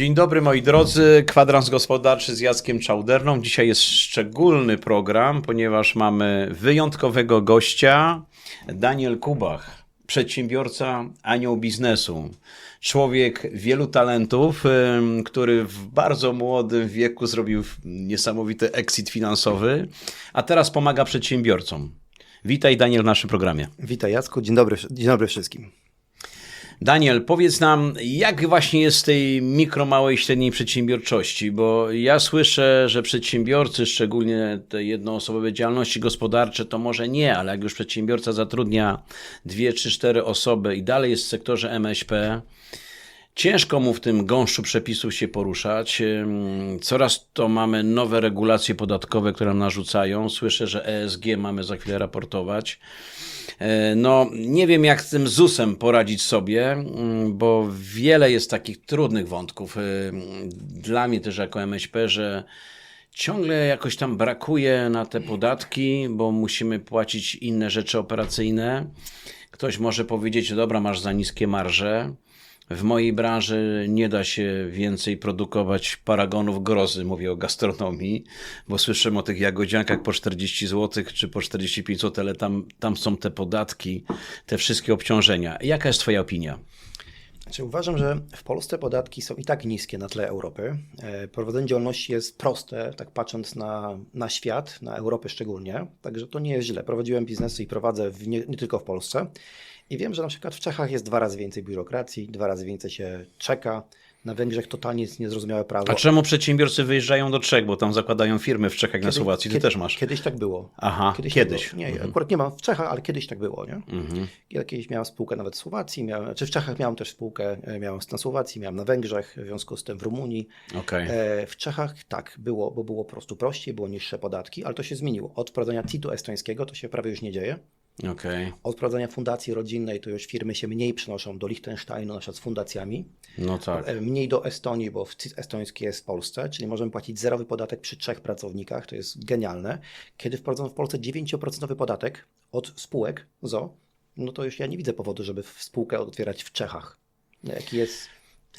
Dzień dobry moi drodzy, kwadrans gospodarczy z Jackiem Czałderną. Dzisiaj jest szczególny program, ponieważ mamy wyjątkowego gościa, Daniel Kubach, przedsiębiorca, anioł biznesu. Człowiek wielu talentów, który w bardzo młodym wieku zrobił niesamowity exit finansowy, a teraz pomaga przedsiębiorcom. Witaj Daniel w naszym programie. Witaj Jacku, dzień dobry, dzień dobry wszystkim. Daniel, powiedz nam, jak właśnie jest z tej mikro, małej, średniej przedsiębiorczości, bo ja słyszę, że przedsiębiorcy, szczególnie te jednoosobowe działalności gospodarcze, to może nie, ale jak już przedsiębiorca zatrudnia dwie, trzy, cztery osoby i dalej jest w sektorze MŚP, Ciężko mu w tym gąszczu przepisów się poruszać. Coraz to mamy nowe regulacje podatkowe, które nam narzucają. Słyszę, że ESG mamy za chwilę raportować. E, No, nie wiem, jak z tym ZUS-em poradzić sobie, bo wiele jest takich trudnych wątków. Ym, Dla mnie też jako MŚP, że ciągle jakoś tam brakuje na te podatki, bo musimy płacić inne rzeczy operacyjne. Ktoś może powiedzieć, dobra, masz za niskie marże. W mojej branży nie da się więcej produkować paragonów grozy, mówię o gastronomii, bo słyszymy o tych jagodziankach po 40 zł czy po 45 zł, ale tam, tam są te podatki, te wszystkie obciążenia. Jaka jest Twoja opinia? Znaczy, uważam, że w Polsce podatki są i tak niskie na tle Europy. E, Prowadzenie działalności jest proste, tak patrząc na, na świat, na Europę szczególnie, także to nie jest źle. Prowadziłem biznesy i prowadzę nie, nie tylko w Polsce i wiem, że na przykład w Czechach jest dwa razy więcej biurokracji, dwa razy więcej się czeka. Na Węgrzech totalnie jest niezrozumiałe prawo. A czemu przedsiębiorcy wyjeżdżają do Czech, bo tam zakładają firmy w Czechach na Słowacji? Ty kiedy- też masz. Kiedyś tak było. Aha, Kiedyś. kiedyś. Tak było. Nie, akurat nie mam w Czechach, ale kiedyś tak było, nie? Mhm. Ja kiedyś miałem spółkę nawet w Słowacji, miałem, czy w Czechach miałem też spółkę, e, miałem na Słowacji, miałem na Węgrzech, w związku z tym w Rumunii. Okej. E, W Czechach tak było, bo było po prostu prościej, było niższe podatki, ale to się zmieniło. Od wprowadzenia CIT-u estońskiego to się prawie już nie dzieje. Okej. Od wprowadzenia fundacji rodzinnej to już firmy się mniej przenoszą do Liechtensteinu, na przykład z fundacjami, No tak. E, mniej do Estonii, bo CIT estoński jest w Polsce, czyli możemy płacić zerowy podatek przy trzech pracownikach, to jest genialne. Kiedy wprowadzono w Polsce 9% podatek od spółek ZO, no to już ja nie widzę powodu, żeby spółkę otwierać w Czechach. Jaki jest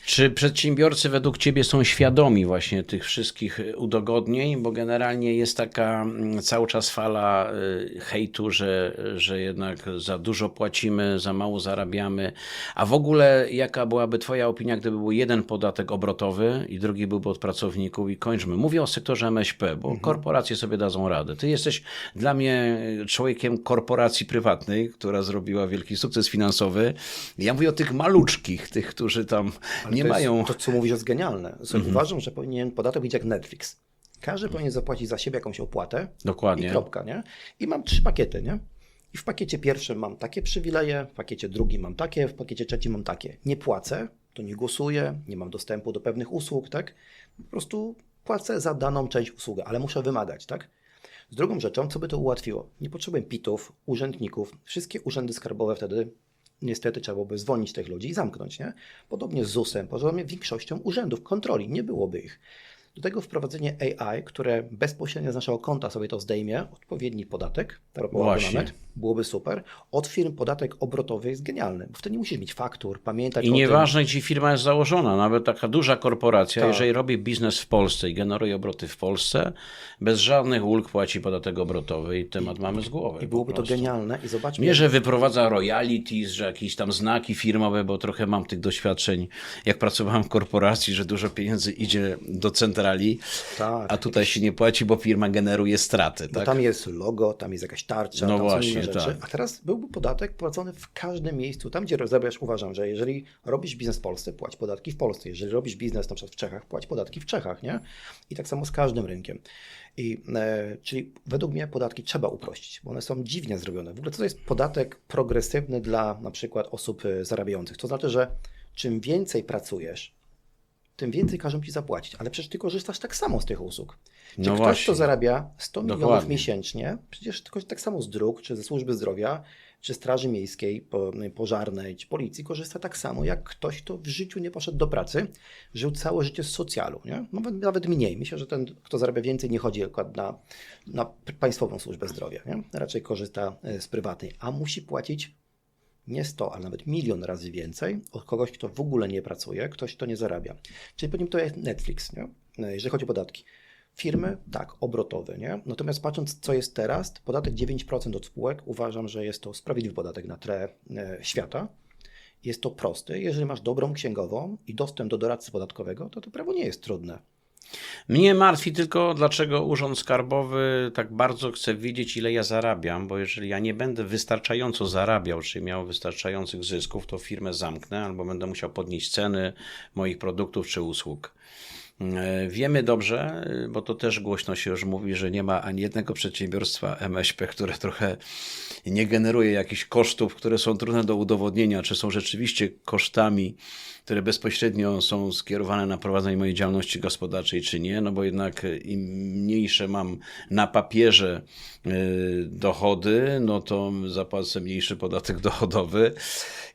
Czy przedsiębiorcy według Ciebie są świadomi właśnie tych wszystkich y, udogodnień? Bo generalnie jest taka mm, cały czas fala y, hejtu, że, że jednak za dużo płacimy, za mało zarabiamy. A w ogóle jaka byłaby Twoja opinia, gdyby był jeden podatek obrotowy i drugi byłby od pracowników i kończmy. Mówię o sektorze MŚP, bo korporacje sobie dadzą radę. Ty jesteś dla mnie człowiekiem korporacji prywatnej, która zrobiła wielki sukces finansowy. Ja mówię o tych maluczkich, tych, którzy tam nie to mają. To, co mówisz, jest genialne. Słuchaj, Uważam, że powinien podatek być jak Netflix. Każdy powinien zapłacić za siebie jakąś opłatę. Dokładnie. I kropka, nie? I mam trzy pakiety, nie? I w pakiecie pierwszym mam takie przywileje, w pakiecie drugim mam takie, w pakiecie trzecim mam takie. Nie płacę, to nie głosuję, nie mam dostępu do pewnych usług, tak? Po prostu płacę za daną część usługi, ale muszę wymagać, tak? Z drugą rzeczą, co by to ułatwiło? Nie potrzebuję pitów, urzędników. Wszystkie urzędy skarbowe wtedy niestety trzeba byłoby zwolnić tych ludzi i zamknąć, nie? Podobnie z ZUS-em, podobnie większością urzędów kontroli, nie byłoby ich. Do tego wprowadzenie AI, które bezpośrednio z naszego konta sobie to zdejmie, odpowiedni podatek, abonament, byłoby super. Od firm podatek obrotowy jest genialny, bo wtedy nie musisz mieć faktur, pamiętać I nieważne, gdzie firma jest założona, nawet taka duża korporacja, Tak. jeżeli robi biznes w Polsce i generuje obroty w Polsce, bez żadnych ulg płaci podatek obrotowy i temat mamy z głowy. I byłoby to genialne i zobaczmy. Nie, że wyprowadza royalties, że jakieś tam znaki firmowe, bo trochę mam tych doświadczeń, jak pracowałem w korporacji, że dużo pieniędzy idzie do Tak. a tutaj się nie płaci, bo firma generuje straty. Bo Tak? tam jest logo, tam jest jakaś tarcza, No tam właśnie, są rzeczy. tak. A teraz byłby podatek płacony w każdym miejscu. Tam, gdzie zarabiasz, uważam, że jeżeli robisz biznes w Polsce, płać podatki w Polsce. Jeżeli robisz biznes na przykład w Czechach, płać podatki w Czechach, nie? I tak samo z każdym rynkiem. I, e, czyli według mnie podatki trzeba uprościć, bo one są dziwnie zrobione. W ogóle co to jest podatek progresywny dla na przykład osób e, zarabiających? To znaczy, że czym więcej pracujesz, tym więcej każą ci zapłacić, ale przecież ty korzystasz tak samo z tych usług. Czy No ktoś, właśnie. kto zarabia 100 milionów Dokładnie. miesięcznie, przecież tylko tak samo z dróg, czy ze służby zdrowia, czy Straży Miejskiej, po- pożarnej, czy policji korzysta tak samo jak ktoś, kto w życiu nie poszedł do pracy, żył całe życie z socjalu, nie? Nawet, nawet mniej. Myślę, że ten, kto zarabia więcej, nie chodzi akurat na, na państwową służbę zdrowia, nie? Raczej korzysta e, z prywatnej, a musi płacić nie 100, ale nawet milion razy więcej od kogoś, kto w ogóle nie pracuje, ktoś, kto nie zarabia. Czyli pewnie to jest Netflix, nie? Jeżeli chodzi o podatki. Firmy, tak, obrotowe, nie? Natomiast patrząc, co jest teraz, podatek 9% od spółek, uważam, że jest to sprawiedliwy podatek na tle e, świata. Jest to prosty. Jeżeli masz dobrą księgową i dostęp do doradcy podatkowego, to to prawo nie jest trudne. Mnie martwi tylko, dlaczego Urząd Skarbowy tak bardzo chce wiedzieć, ile ja zarabiam, bo jeżeli ja nie będę wystarczająco zarabiał, czy miał wystarczających zysków, to firmę zamknę albo będę musiał podnieść ceny moich produktów czy usług. E, Wiemy dobrze, e, bo to też głośno się już mówi, że nie ma ani jednego przedsiębiorstwa MŚP, które trochę nie generuje jakichś kosztów, które są trudne do udowodnienia, czy są rzeczywiście kosztami, które bezpośrednio są skierowane na prowadzenie mojej działalności gospodarczej, czy nie, no bo jednak e, im mniejsze mam na papierze e, dochody, no to zapłacę mniejszy podatek dochodowy.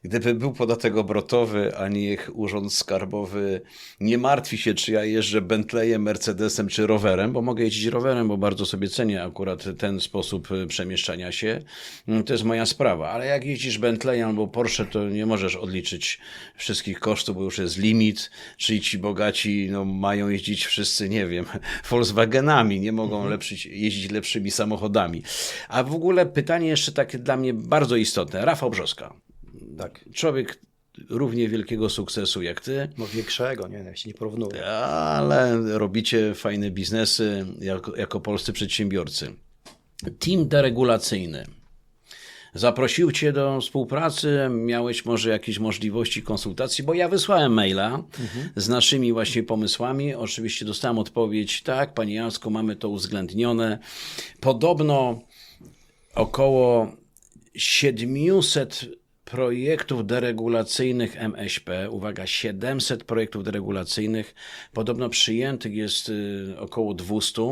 Gdyby był podatek obrotowy, a niech urząd skarbowy nie martwi się, czy ja jeżdżę Bentleyem, Mercedesem czy rowerem, bo mogę jeździć rowerem, bo bardzo sobie cenię akurat ten sposób e, przemieszczania się. Mm, To jest moja sprawa, ale jak jeździsz Bentleyem albo Porsche, to nie możesz odliczyć wszystkich kosztów, bo już jest limit, czyli ci bogaci no, mają jeździć wszyscy, nie wiem, Volkswagenami, nie mogą lepszyć, jeździć lepszymi samochodami. A w ogóle pytanie jeszcze takie dla mnie bardzo istotne. Rafał Brzoska, Tak. człowiek równie wielkiego sukcesu jak ty, No większego, nie, ja się nie porównuję. ale robicie fajne biznesy jako, jako polscy przedsiębiorcy. Team deregulacyjny. Zaprosił Cię do współpracy, miałeś może jakieś możliwości konsultacji, bo ja wysłałem maila z naszymi właśnie pomysłami. Oczywiście dostałem odpowiedź, tak, Panie Jacku, mamy to uwzględnione. Podobno około 700 projektów deregulacyjnych MŚP, uwaga, 700 projektów deregulacyjnych, podobno przyjętych jest y, około 200.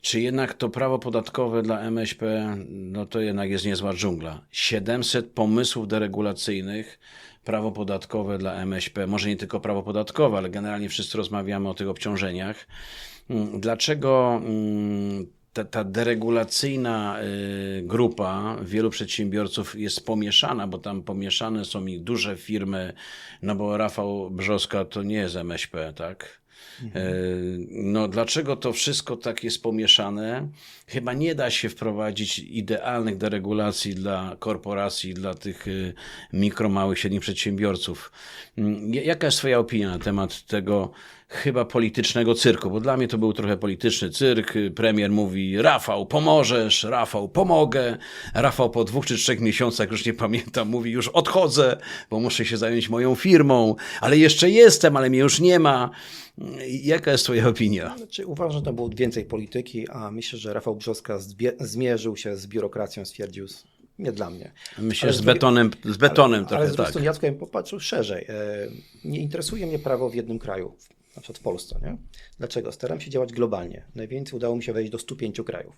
Czy jednak to prawo podatkowe dla MŚP, no to jednak jest niezła dżungla. 700 pomysłów deregulacyjnych, prawo podatkowe dla MŚP, może nie tylko prawo podatkowe, ale generalnie wszyscy rozmawiamy o tych obciążeniach. Mm, Dlaczego mm, ta, ta deregulacyjna y, grupa wielu przedsiębiorców jest pomieszana, bo tam pomieszane są ich duże firmy, no bo Rafał Brzoska to nie jest MŚP, tak? Y, No, dlaczego to wszystko tak jest pomieszane? Chyba nie da się wprowadzić idealnych deregulacji dla korporacji, dla tych y, mikro, małych, średnich przedsiębiorców. Mm, Jaka jest Twoja opinia na temat tego chyba politycznego cyrku? Bo dla mnie to był trochę polityczny cyrk. Premier mówi: Rafał, pomożesz, Rafał, pomogę. Rafał po dwóch czy trzech miesiącach, już nie pamiętam, mówi: Już odchodzę, bo muszę się zająć moją firmą, ale jeszcze jestem, ale mnie już nie ma. Jaka jest Twoja opinia? Znaczy, uważam, że to było więcej polityki, a myślę, że Rafał Brzoska zmierzył się z biurokracją, stwierdził, nie dla mnie. Myślę, Ale że z z betonem, z betonem ale, trochę ale z tak. strony Jacku, ja bym popatrzył szerzej. E, Nie interesuje mnie prawo w jednym kraju, na przykład w Polsce. Nie? Dlaczego? Staram się działać globalnie. Najwięcej udało mi się wejść do 105 krajów.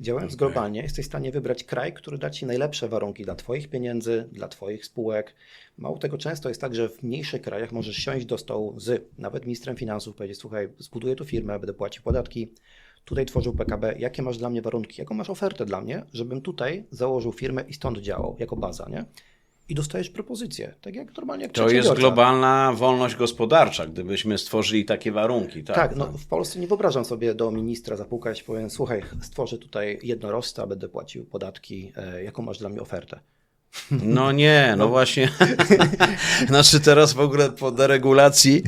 Działając globalnie, jesteś w stanie wybrać kraj, który da Ci najlepsze warunki dla Twoich pieniędzy, dla Twoich spółek. Mało tego, często jest tak, że w mniejszych krajach możesz siąść do stołu z nawet ministrem finansów, powiedzieć, słuchaj, zbuduję tu firmę, będę płacił podatki, tutaj tworzył PKB, jakie masz dla mnie warunki, jaką masz ofertę dla mnie, żebym tutaj założył firmę i stąd działał jako baza, nie? I dostajesz propozycję, tak jak normalnie jak To jest globalna wolność gospodarcza, gdybyśmy stworzyli takie warunki. Tak, Tak, no w Polsce nie wyobrażam sobie do ministra zapukać, powiem, słuchaj, stworzę tutaj jednorożca, będę płacił podatki, e, jaką masz dla mnie ofertę? No nie, no właśnie. znaczy teraz w ogóle po deregulacji,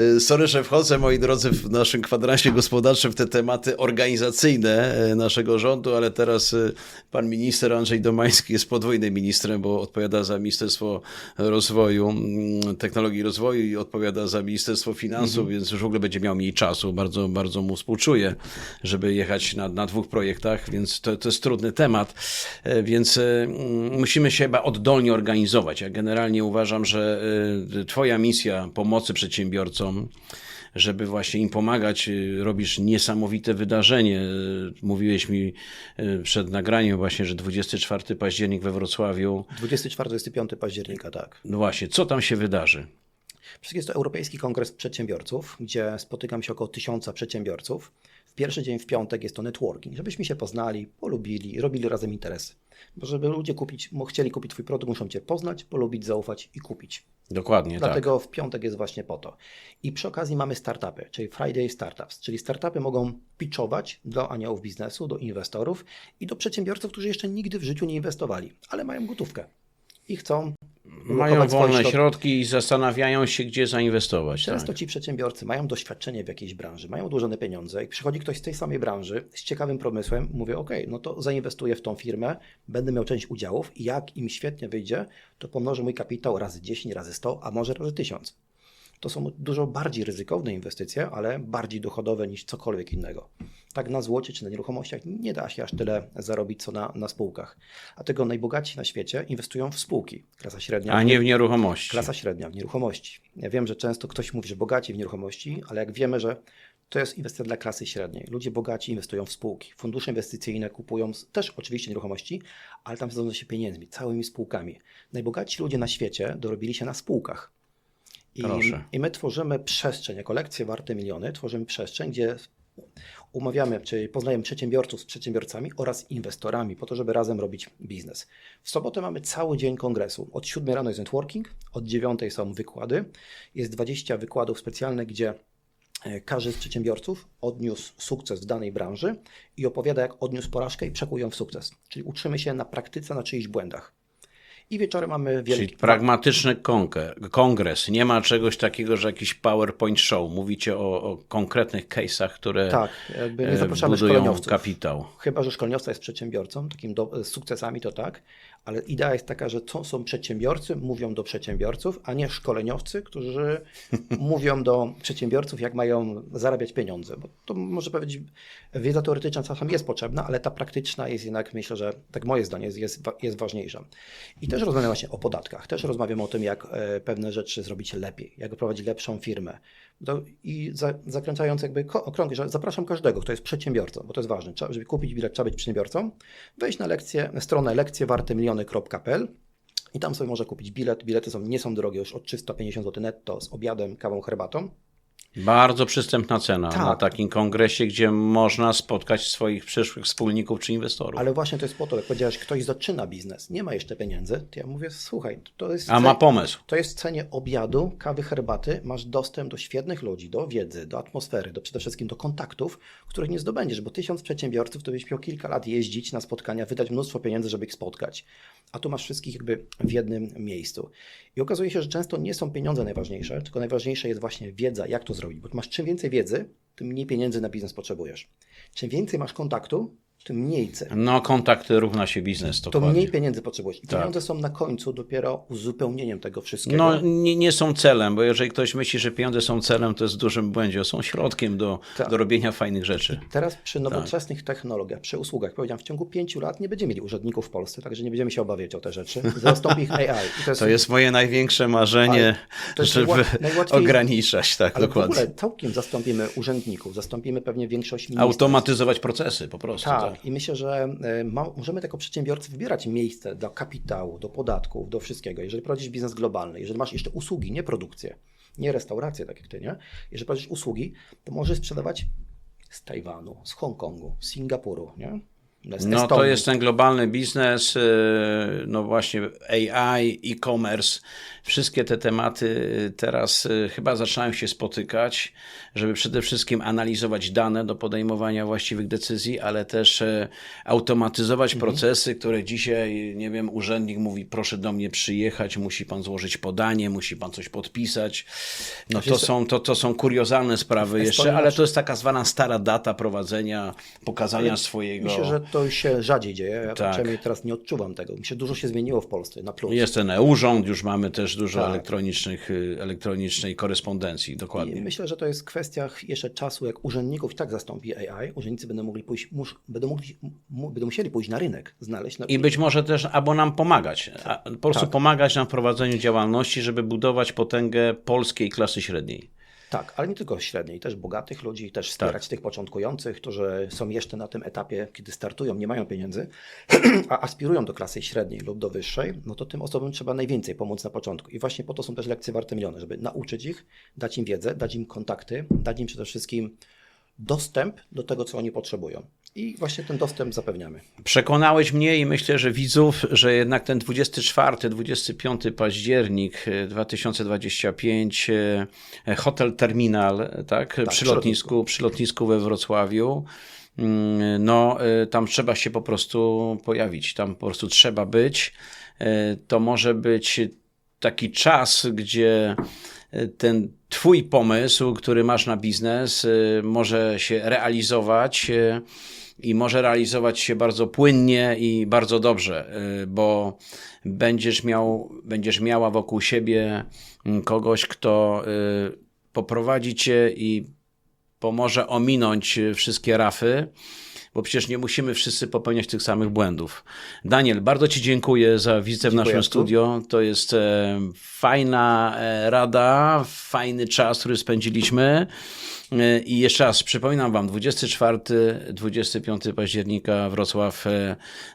y, sorry, że wchodzę, moi drodzy, w naszym kwadransie gospodarczym w te tematy organizacyjne y, naszego rządu, ale teraz y, pan minister Andrzej Domański jest podwójnym ministrem, bo odpowiada za Ministerstwo Rozwoju, mm, Technologii i Rozwoju i odpowiada za Ministerstwo Finansów, więc już w ogóle będzie miał mniej czasu. Bardzo, bardzo mu współczuję, żeby jechać na, na dwóch projektach, więc to, to jest trudny temat, więc musimy się chyba oddolnie organizować. Ja generalnie uważam, że e, twoja misja pomocy przedsiębiorcom, żeby właśnie im pomagać, e, robisz niesamowite wydarzenie. E, Mówiłeś mi przed nagraniem właśnie, że 24 październik we Wrocławiu. 24-25 października, tak. No właśnie, co tam się wydarzy? Jest to Europejski Kongres Przedsiębiorców, gdzie spotykam się około tysiąca przedsiębiorców. Pierwszy dzień w piątek jest to networking, żebyśmy się poznali, polubili, robili razem interesy. Bo żeby ludzie kupić, chcieli kupić Twój produkt, muszą Cię poznać, polubić, zaufać i kupić. Dokładnie, tak. Dlatego w piątek jest właśnie po to. I przy okazji mamy startupy, czyli Friday Startups, czyli startupy mogą pitchować do aniołów biznesu, do inwestorów i do przedsiębiorców, którzy jeszcze nigdy w życiu nie inwestowali, ale mają gotówkę i chcą Mają wolne środki. środki i zastanawiają się, gdzie zainwestować. Często Tak. ci przedsiębiorcy mają doświadczenie w jakiejś branży, mają odłożone pieniądze i przychodzi ktoś z tej samej branży z ciekawym pomysłem, mówię, ok, no to zainwestuję w tą firmę, będę miał część udziałów i jak im świetnie wyjdzie, to pomnożę mój kapitał razy 10, razy 100, a może razy 1000. To są dużo bardziej ryzykowne inwestycje, ale bardziej dochodowe niż cokolwiek innego. Tak na złocie czy na nieruchomościach nie da się aż tyle zarobić, co na, na spółkach. Dlatego najbogatsi na świecie inwestują w spółki. Klasa średnia A nie w nieruchomości. Klasa średnia w nieruchomości. Ja wiem, że często ktoś mówi, że bogaci w nieruchomości, ale jak wiemy, że to jest inwestycja dla klasy średniej. Ludzie bogaci inwestują w spółki. Fundusze inwestycyjne kupują też oczywiście nieruchomości, ale tam zarządza się pieniędzmi, całymi spółkami. Najbogatsi ludzie na świecie dorobili się na spółkach. I, Proszę. I my tworzymy przestrzeń, jako lekcje warte miliony, tworzymy przestrzeń, gdzie umawiamy, czyli poznajemy przedsiębiorców z przedsiębiorcami oraz inwestorami po to, żeby razem robić biznes. W sobotę mamy cały dzień kongresu. Od 7 rano jest networking, od 9 są wykłady. Jest 20 wykładów specjalnych, gdzie e, każdy z przedsiębiorców odniósł sukces w danej branży i opowiada, jak odniósł porażkę i przekuł ją w sukces. Czyli uczymy się na praktyce, na czyichś błędach. I wieczorem mamy wielki... Czyli pragmatyczny kongres. Nie ma czegoś takiego, że jakiś PowerPoint show. Mówicie o, o konkretnych case'ach, które Tak, jakby nie e, zapraszamy budują kapitał. Chyba, że szkoleniowca jest przedsiębiorcą, takim do, z sukcesami to tak, ale idea jest taka, że to są przedsiębiorcy, mówią do przedsiębiorców, a nie szkoleniowcy, którzy mówią do przedsiębiorców, jak mają zarabiać pieniądze. Bo to może powiedzieć, wiedza teoretyczna czasem jest potrzebna, ale ta praktyczna jest jednak, myślę, że tak moje zdanie jest, jest, jest ważniejsza. I też rozmawiamy właśnie o podatkach, też rozmawiamy o tym, jak e, pewne rzeczy zrobić lepiej, jak prowadzić lepszą firmę. Do, I za, zakręcając jakby okrągły, że zapraszam każdego, kto jest przedsiębiorcą, bo to jest ważne. Trzeba, żeby kupić bilet, trzeba być przedsiębiorcą. Wejść na lekcję, stronę lekcjewartemiliony.pl i tam sobie może kupić bilet. Bilety są, nie są drogie, już od 350 zł netto z obiadem, kawą, herbatą. Bardzo przystępna cena Tak. na takim kongresie, gdzie można spotkać swoich przyszłych wspólników czy inwestorów. Ale właśnie to jest po to, jak powiedziałeś, ktoś zaczyna biznes, nie ma jeszcze pieniędzy, to ja mówię, słuchaj, to jest... A ma pomysł. To jest w cenie obiadu, kawy, herbaty. Masz dostęp do świetnych ludzi, do wiedzy, do atmosfery, do przede wszystkim do kontaktów, których nie zdobędziesz, bo tysiąc przedsiębiorców to byś miał kilka lat jeździć na spotkania, wydać mnóstwo pieniędzy, żeby ich spotkać. A tu masz wszystkich jakby w jednym miejscu. I okazuje się, że często nie są pieniądze najważniejsze, tylko najważniejsze jest właśnie wiedza, jak to zrobić. Bo masz czym więcej wiedzy, tym mniej pieniędzy na biznes potrzebujesz. Czym więcej masz kontaktu, tym mniej cen No, kontakt równa się biznes, to dokładnie. mniej pieniędzy potrzebujesz. I Tak. pieniądze są na końcu dopiero uzupełnieniem tego wszystkiego. No, nie, nie są celem, bo jeżeli ktoś myśli, że pieniądze są celem, to jest w dużym błędzie. Są środkiem do, Tak. do robienia fajnych rzeczy. Teraz przy nowoczesnych technologiach, przy usługach, powiedziałem, w ciągu pięciu lat nie będziemy mieli urzędników w Polsce, także nie będziemy się obawiać o te rzeczy. Zastąpi ich AI. I to jest, To jest moje największe marzenie, żeby najła- najłatwiej- ograniczać, tak, ale w dokładnie. ogóle całkiem zastąpimy urzędników, zastąpimy pewnie większość ministrów. Automatyzować procesy po prostu. Tak, Tak. I myślę, że e, ma, możemy jako przedsiębiorcy wybierać miejsce do kapitału, do podatków, do wszystkiego. Jeżeli prowadzisz biznes globalny, jeżeli masz jeszcze usługi, nie produkcję, nie restaurację, tak jak ty, nie? Jeżeli prowadzisz usługi, to możesz sprzedawać z Tajwanu, z Hongkongu, z Singapuru, nie? No to jest ten globalny biznes, yy, no właśnie AI, e-commerce, wszystkie te tematy teraz yy, chyba zaczynają się spotykać, żeby przede wszystkim analizować dane do podejmowania właściwych decyzji, ale też automatyzować Mhm. procesy, które dzisiaj, nie wiem, urzędnik mówi, proszę do mnie przyjechać, musi pan złożyć podanie, musi pan coś podpisać. No to są, to, to są kuriozalne sprawy jeszcze, ale to jest taka zwana stara data prowadzenia, pokazania swojego... Myślę, to się rzadziej dzieje. Ja Tak. przynajmniej teraz nie odczuwam tego. Myślę, że dużo się zmieniło w Polsce na plus. Jest ten e-urząd, już mamy też dużo Tak. elektronicznych, y, elektronicznej korespondencji, I dokładnie. myślę, że to jest kwestia jeszcze czasu, jak urzędników i tak zastąpi AI. Urzędnicy będą mogli pójść, mus, będą, mogli, będą musieli pójść na rynek, znaleźć. No, I być może też, albo nam pomagać, po prostu Tak. pomagać nam w prowadzeniu działalności, żeby budować potęgę polskiej klasy średniej. Tak, ale nie tylko średniej, też bogatych ludzi, też wspierać Tak. tych początkujących, którzy są jeszcze na tym etapie, kiedy startują, nie mają pieniędzy, a aspirują do klasy średniej lub do wyższej, no to tym osobom trzeba najwięcej pomóc na początku. I właśnie po to są też lekcje warte miliony, żeby nauczyć ich, dać im wiedzę, dać im kontakty, dać im przede wszystkim dostęp do tego, co oni potrzebują. I właśnie ten dostęp zapewniamy. Przekonałeś mnie i myślę, że widzów, że jednak ten 24-25 październik e, 2025 e, Hotel Terminal, tak, przy, przy lotnisku, przy lotnisku we Wrocławiu. mm, No, e, tam trzeba się po prostu pojawić, tam po prostu trzeba być. E, To może być taki czas, gdzie e, ten Twój pomysł, który masz na biznes, e, może się realizować e, i może realizować się bardzo płynnie i bardzo dobrze, y, bo będziesz miał, będziesz miała wokół siebie mm, kogoś, kto y, poprowadzi cię i pomoże ominąć y, wszystkie rafy, bo przecież nie musimy wszyscy popełniać tych samych błędów. Daniel, bardzo Ci dziękuję za wizytę w Dziękuję, naszym Jacku. studio. To jest e, fajna e, rada, fajny czas, który spędziliśmy. E, I jeszcze raz przypominam Wam, 24-25 października Wrocław,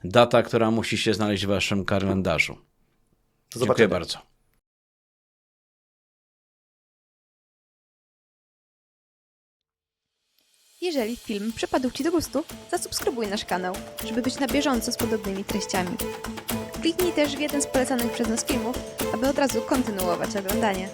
data, która musi się znaleźć w Waszym kalendarzu. Dziękuję bardzo. Jeżeli film przypadł Ci do gustu, zasubskrybuj nasz kanał, żeby być na bieżąco z podobnymi treściami. Kliknij też w jeden z polecanych przez nas filmów, aby od razu kontynuować oglądanie.